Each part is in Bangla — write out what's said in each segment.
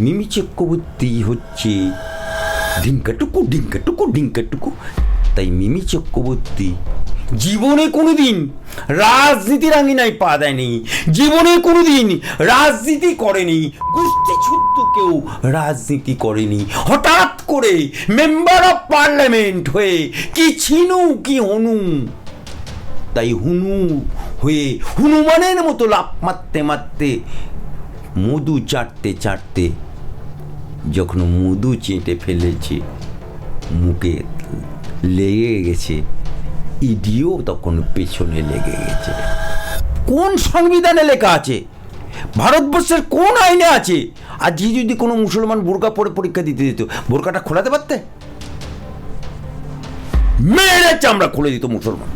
মিমি চক্রবর্তী হচ্ছে ডিঙ্কাটুকু ডিঙ্কাটুকু ডিঙ্কাটুকু তাই মিমি চক্রবর্তী জীবনে কোনোদিন রাজনীতির আঙিনায় পা দেয়নি। জীবনে কোনোদিন রাজনীতি করেনি। গোষ্ঠী ছুদ্ধ কেউ রাজনীতি করেনি। হঠাৎ করে মেম্বার অফ পার্লামেন্ট হয়ে কি ছিনু, কি হনু, তাই হুনু হয়ে হনুমানের মতো লাফ মারতে মারতে, মধু চাটতে চাটতে যখন মধু চেটে ফেলেছে, মুখে লেগে গেছে, ইডিও তখন পেছনে লেগে গেছে। কোন সংবিধানে লেখা আছে? ভারতবর্ষের কোন আইনে আছে? আজকে যদি কোনো মুসলমান বোরকা পরে পরীক্ষা দিতে দিত বোরকাটা খোলাতে পারতে? মেরে চামড়া খুলে দিত মুসলমান।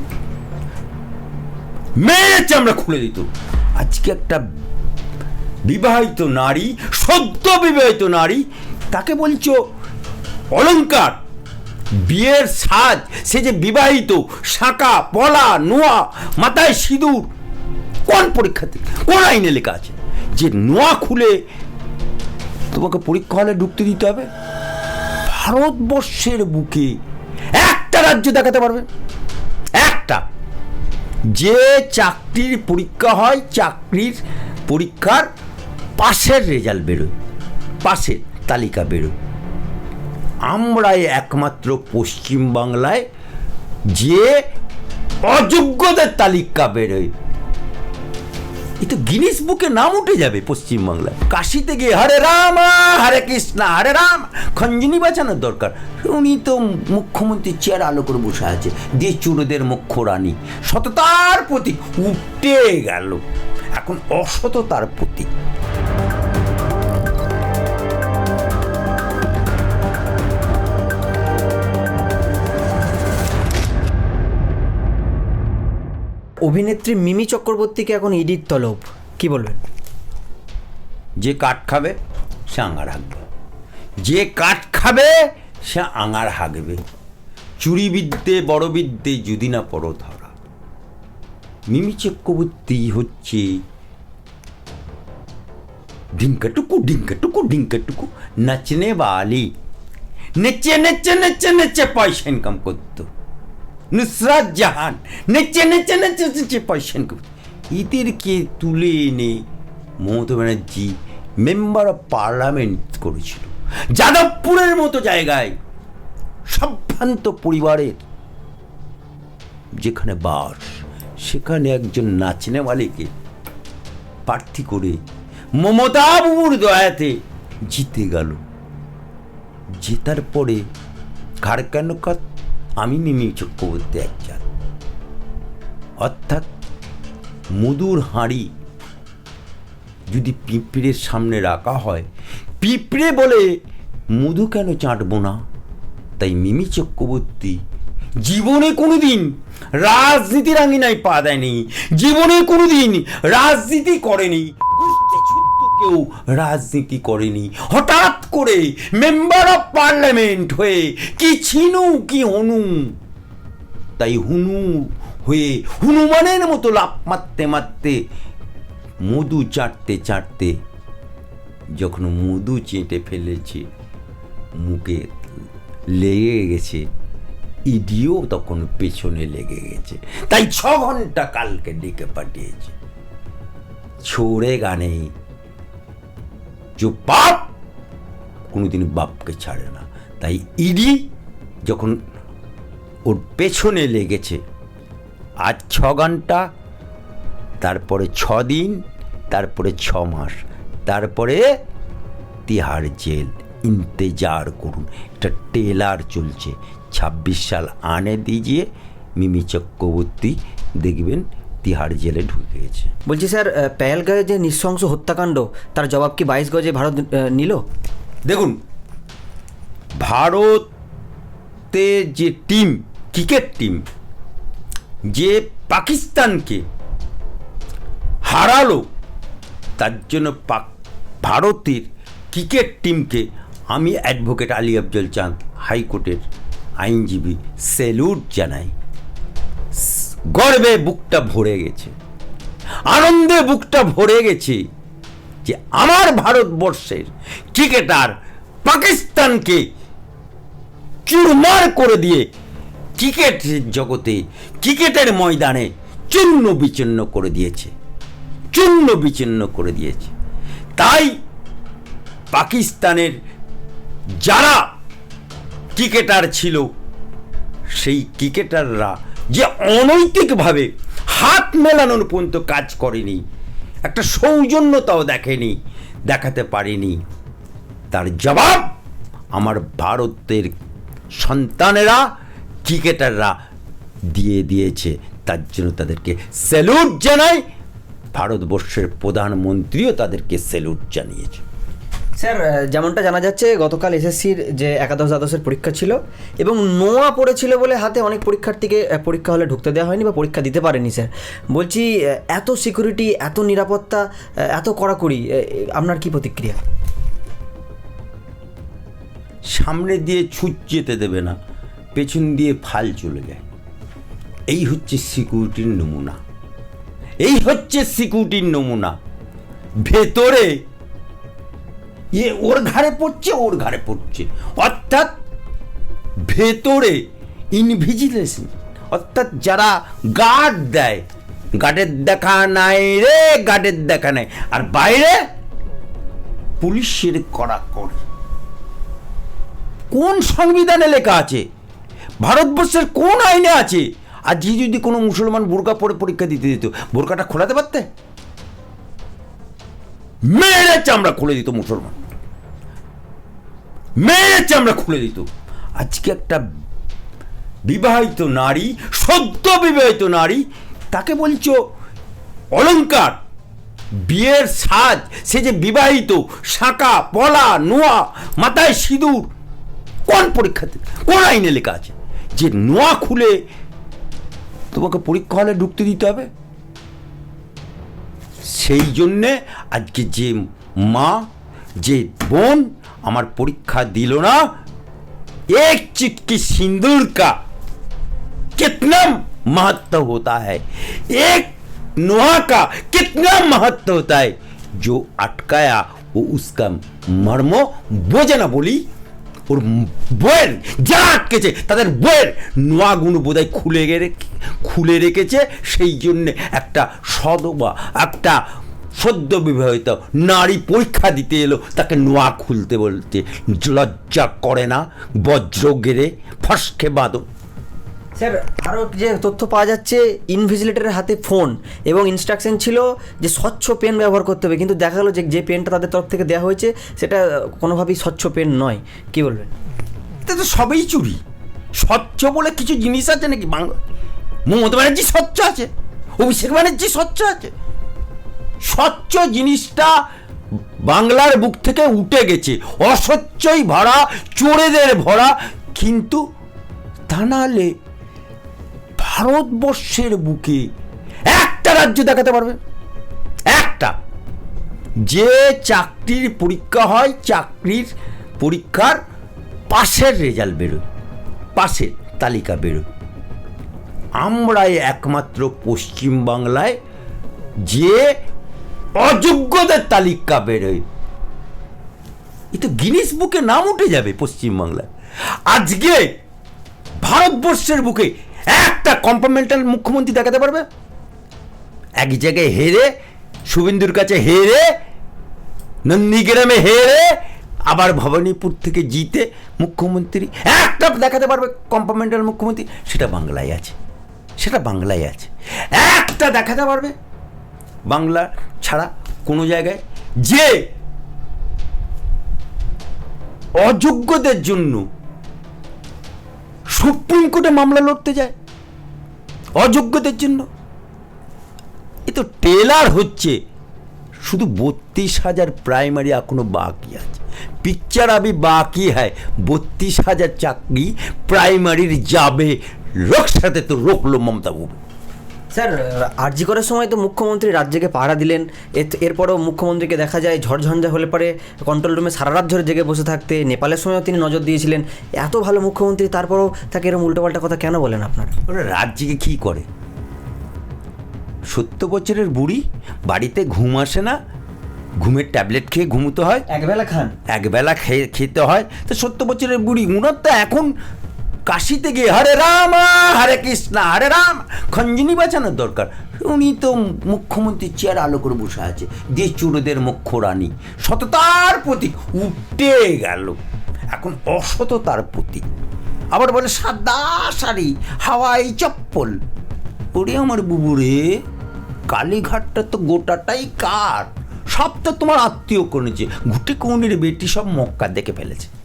মেরে চামড়া খুলে দিত। আজকে একটা বিবাহিত নারী, সদ্য বিবাহিত নারী তাকে বলছো? অলঙ্কার বিয়ের সাজ, সে যে বিবাহিত, শাঁকা, পলা, নোয়া, মাথায় সিঁদুর, কোন পরীক্ষাতে, কোন আইনে লেখা আছে? যে নোয়া খুলে তোমাকে পরীক্ষা হলে ঢুকতে দিতে হবে? ভারতবর্ষের বুকে একটা রাজ্য দেখাতে পারবে? একটা। যে চাকরির পরীক্ষা হয়, চাকরির পরীক্ষার পাশের রেজাল্ট বেরোয় পাশের তালিকা বেরোয় আমরাই একমাত্র পশ্চিম বাংলায় যে অযোগ্যদের তালিকা বেরোয়। এ গিনিস বুকে নাম উঠে যাবে পশ্চিম বাংলায়। কাশিতে গিয়ে হরে রাম, হরে কৃষ্ণ, হরে রাম, খঞ্জনি বাঁচানোর দরকার। উনি তো মুখ্যমন্ত্রী চেয়ার আলো করে বসে আছে, দিয়ে চুরোদের মুখ্য রানী। সততার প্রতীক উঠে গেল, এখন অসততার প্রতীক। অভিনেত্রী মিমি চক্রবর্তীকে এখন ইডির তলব। কি বলবেন? যে কাঠ খাবে, সে আঙার হাঁকবে। যে কাঠ খাবে, সে আঙার হাঁকবে। চুরি বিদ্যে, বড় বিদ্যে, যদি না পড়ো ধরা মিমি চক্রবর্তী হচ্ছে ডিঙ্কাটুকু ডিঙ্কাটুকু ডিঙ্কাটুকু নাচনে বালি। নেচে নেচে নেচে নেচে পয়সা ইনকাম করতো। নুসরাত জাহান নেচে নেচে নেচে নেচে পয়সা ইনকাম এদেরকে তুলে এনে Mamata Banerjee member of parliament করেছিল। যাদবপুরের মতো জায়গায় সম্ভ্রান্ত পরিবারের যেখানে বাস, সেখানে একজন নাচনেওয়ালিকে প্রার্থী করে মমতা বাবুর দয়াতে জিতে গেল। জেতার পরে কার কেন আমি মিমি চক্রবর্তী একজন। অর্থাৎ মধুর হাঁড়ি যদি পিঁপড়ের সামনে রাখা হয়, পিঁপড়ে বলে, মধু কেন চাটবো না? তাই মিমি চক্রবর্তী জীবনে কোনোদিন রাজনীতির আঙিনায় পা দেয়নি। জীবনে কোনোদিন রাজনীতি করেনি। কেউ রাজনীতি করেনি। হঠাৎ করে মেম্বার অফ পার্লামেন্ট হয়ে কি ছিনু কি হনু, তাই হুনু হয়ে হনুমানের মতো লাফ মারতে মারতে মধু চাটতে চাটতে যখন মধু চেটে ফেলেছে, মুখে লেগে গেছে, ইডিও তখন পেছনে লেগে গেছে। তাই ছ ঘণ্টা কালকে ডেকে পাঠিয়েছে। ছোড়ে গানে যে বাপ কোনোদিন বাপকে ছাড়ে না তাই ইডি যখন ওর পেছনে লেগেছে আজ ছ ঘণ্টা তারপরে ছ দিন তারপরে ছ মাস তারপরে তিহার জেল ইন্তেজার করুন একটা টেলার চলছে ছাব্বিশ সাল আনে দিজিয়ে মিমি চক্রবর্তী দেখবেন তিহার জেলে ঢুকে গেছে বলছি স্যার আহ, পেহেলগাঁওয়ে যে নৃশংস হত্যাকাণ্ড তার জবাব কি বাইশ গজে ভারত নিল? দেখুন ভারতে যে টিম ক্রিকেট টিম যে পাকিস্তানকে হারালো তার জন্য পাক ভারতের ক্রিকেট টিমকে আমি অ্যাডভোকেট আলী আফজল চাঁদ হাইকোর্টের আইনজীবী স্যালুট জানাই। গর্বে বুকটা ভরে গেছে, আনন্দে বুকটা ভরে গেছে যে আমার ভারতবর্ষের ক্রিকেটার পাকিস্তানকে চুরমার করে দিয়ে ক্রিকেট জগতে, ক্রিকেটের ময়দানে চূর্ণ বিচূর্ণ করে দিয়েছে, চূর্ণ বিচূর্ণ করে দিয়েছে। তাই পাকিস্তানের যারা ক্রিকেটার ছিল, সেই ক্রিকেটাররা যে অনৈতিকভাবে হাত মেলানোর পর্যন্ত কাজ করেনি, একটা সৌজন্যতাও দেখেনি, দেখাতে পারেনি। তার জবাব আমার ভারতের সন্তানেরা, ক্রিকেটাররা দিয়ে দিয়েছে। তার জন্য তাদেরকে স্যালুট জানাই। ভারতবর্ষের প্রধানমন্ত্রীও তাদেরকে স্যালুট জানিয়েছে। স্যার যেমনটা জানা যাচ্ছে, গতকাল এসএসসির যে একাদশ দ্বাদশের পরীক্ষা ছিল এবং নোয়া পড়েছিল বলে হাতে অনেক পরীক্ষার্থীকে পরীক্ষা হলে ঢুকতে দেওয়া হয়নি বা পরীক্ষা দিতে পারেনি স্যার। বলছি এত সিকিউরিটি এত নিরাপত্তা এত কড়াকড়ি আপনার কি প্রতিক্রিয়া? সামনে দিয়ে ছুট যেতে দেবে না, পেছন দিয়ে ফাল চলে যায়। এই হচ্ছে সিকিউরিটির নমুনা। এই হচ্ছে সিকিউরিটির নমুনা। ভেতরে এ ওর ঘাড়ে পড়ছে, ওর ঘাড়ে পড়ছে। অর্থাৎ ভেতরে ইনভিজিলেশন অর্থাৎ যারা গার্ড দেয় গার্ডের দেখা নাই রে গার্ডের দেখা নাই। আর বাইরে পুলিশের কড়া করে কোন সংবিধানে লেখা আছে? ভারতবর্ষের কোন আইনে আছে? আজকে যদি কোনো মুসলমান বোরকা পরে পরীক্ষা দিতে দিত বোরকাটা খোলাতে পারতে? মেরে চামড়া খুলে দিত মুসলমান। মেরে চামড়া খুলে দিত। আজকে একটা বিবাহিত নারী, সদ্য বিবাহিত নারী, তাকে বলছো অলঙ্কার বিয়ের সাজ, সে যে বিবাহিত, শাঁকা, পলা, নোয়া, মাথায় সিঁদুর, কোন পরীক্ষাতে, কোন আইনে লেখা আছে? যে নোয়া খুলে তোমাকে পরীক্ষা হলে ঢুকতে দিতে হবে? সেই জন্যে আজকে যে মা যে বোন আমার পরীক্ষা দিল না এক चिटकी सिंदूर का कितना महत्व होता है एक नुहा का कितना महत्व होता है जो अटकाया वो उसका मर्म বোঝে না বলি ওর বইয়ের যা আটকেছে তাদের বইয়ের নোয়াগুলো বোধহয় খুলে রেখে খুলে রেখেছে, সেই জন্যে একটা সদবা, একটা সদ্য বিবাহিত নারী পরীক্ষা দিতে এলো, তাকে নোয়া খুলতে বলতে। লজ্জা করে না, বজ্র গেড়ে, ফসকে বাঁধো স্যার আরও যে তথ্য পাওয়া যাচ্ছে ইনভিজিলেটরের হাতে ফোন এবং ইনস্ট্রাকশন ছিল যে স্বচ্ছ পেন ব্যবহার করতে হবে। কিন্তু দেখা গেলো যে যে পেনটা তাদের তরফ থেকে দেওয়া হয়েছে, সেটা কোনোভাবেই স্বচ্ছ পেন নয়। কি বলবেন? তো সবই চুরি। স্বচ্ছ বলে কিছু জিনিস আছে নাকি? বাংলা মমতা ব্যানার্জি স্বচ্ছ আছে, অভিষেক ব্যানার্জি স্বচ্ছ আছে। স্বচ্ছ জিনিসটা বাংলার বুক থেকে উঠে গেছে। অস্বচ্ছই ভরা, চোরেদের ভরা। কিন্তু তা নাহলে ভারতবর্ষের বুকে একটা রাজ্য দেখাতে পারবে। একটা। যে চাকরির পরীক্ষা হয়, চাকরির পরীক্ষার পাশের রেজাল্ট বেরোয়, পাশের তালিকা বেরোয়। আমরাই একমাত্র পশ্চিম বাংলায় যে অযোগ্যদের তালিকা বেরোয়। এ তো গিনিস বুকে নাম উঠে যাবে পশ্চিমবাংলায় আজকে ভারতবর্ষের বুকে একটা কম্পার্টমেন্টাল মুখ্যমন্ত্রী দেখাতে পারবে? এক জায়গায় হেরে, শুভেন্দুর কাছে হেরে, নন্দীগ্রামে হেরে, আবার ভবানীপুর থেকে জিতে মুখ্যমন্ত্রী। একটা দেখাতে পারবে কম্পার্টমেন্টাল মুখ্যমন্ত্রী। সেটা বাংলায় আছে। সেটা বাংলায় আছে। একটা দেখাতে পারবে বাংলা ছাড়া কোনো জায়গায়। যে অযোগ্যদের জন্য সুপ্রিম কোর্টে মামলা লড়তে যায়। অযোগ্যদের জন্য। এ তো টেলার হচ্ছে। শুধু বত্রিশ হাজার প্রাইমারি এখনও বাকি আছে। পিকচার আবি বাকি হয় বত্রিশ হাজার চাকরি প্রাইমারির যাবে। লোক সাথে তো রোকলো মমতা বাবু স্যার আরজি করার সময় তো মুখ্যমন্ত্রী রাজ্যকে পাহারা দিলেন। এর- এরপরও মুখ্যমন্ত্রীকে দেখা যায় ঝড়ঝঞ্ঝা হলে পরে কন্ট্রোল রুমে সারা রাত ধরে জেগে বসে থাকতে। নেপালের সময়ও তিনি নজর দিয়েছিলেন। এত ভালো মুখ্যমন্ত্রী তারপরও তাকে এরকম উল্টোপাল্টা কথা কেন বলেন আপনারা? ওরা রাজ্যকে কী করে? সত্তর বছরের বুড়ি বাড়িতে ঘুম আসে না ঘুমের ট্যাবলেট খেয়ে ঘুমোতে হয়। একবেলা খান। একবেলা খেয়ে খেতে হয়। তো সত্তর বছরের বুড়ি উনার তো এখন কাশিতে গিয়ে হরে রাম, হরে কৃষ্ণ, হরে রাম। খঞ্জিনী বাঁচানোর দরকার। উনি তো মুখ্যমন্ত্রীর চেয়ার আলো করে বসে আছে। দেশ চুরোদের মুখ্য রানী সততার প্রতীক। উঠে গেল। এখন অসততার প্রতীক। আবার বলে, সাদা শাড়ি, হাওয়াই চপ্পল। ওরে আমার বুবুরে, কালীঘাটটা তো গোটাটাই কার? সব তো তোমার আত্মীয় করেছে। ঘুটে কৌনের বেটি সব মক্কা দেখে ফেলেছে।